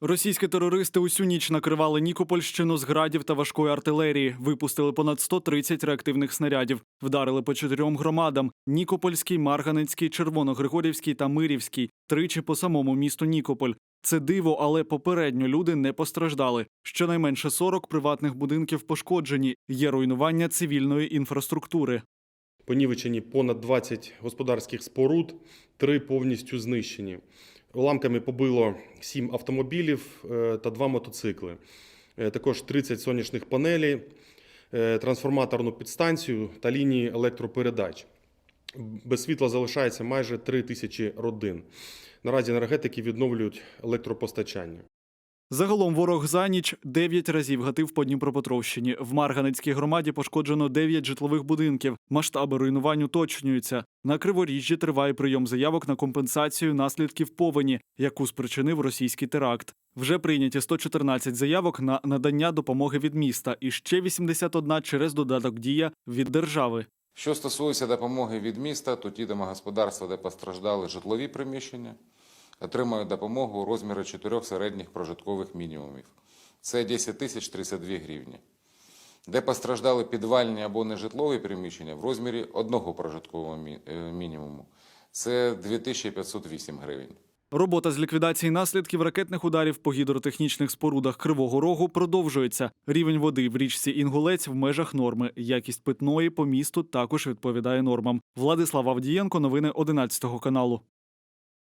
Російські терористи усю ніч накривали Нікопольщину з градів та важкої артилерії. Випустили понад 130 реактивних снарядів. Вдарили по чотирьом громадам: Нікопольський, Марганецький, Червоногригорівський та Мирівський. Тричі по самому місту Нікополь. Це диво, але попередньо люди не постраждали. Щонайменше 40 приватних будинків пошкоджені. Є руйнування цивільної інфраструктури. Понівечені понад 20 господарських споруд, три повністю знищені. Уламками побило 7 автомобілів е, та 2 мотоцикли. Е, Також 30 сонячних панелей, е, трансформаторну підстанцію та лінії електропередач. Без світла залишається майже 3 тисячі родин. Наразі енергетики відновлюють електропостачання. Загалом ворог за ніч 9 разів гатив по Дніпропетровщині. В Марганецькій громаді пошкоджено 9 житлових будинків. Масштаби руйнувань уточнюються. На Криворіжжі триває прийом заявок на компенсацію наслідків повені, яку спричинив російський теракт. Вже прийняті 114 заявок на надання допомоги від міста і ще 81 через додаток дія від держави. Що стосується допомоги від міста, то ті домогосподарства, де постраждали житлові приміщення, отримають допомогу у розмірі чотирьох середніх прожиткових мінімумів. Це 10 тисяч 32 гривні. Де постраждали підвальні або нежитлові приміщення в розмірі одного прожиткового е, мінімуму. Це 2508 гривень. Робота з ліквідації наслідків ракетних ударів по гідротехнічних спорудах Кривого Рогу продовжується. Рівень води в річці Інгулець в межах норми. Якість питної по місту також відповідає нормам. Владислав Авдієнко, новини 11 каналу.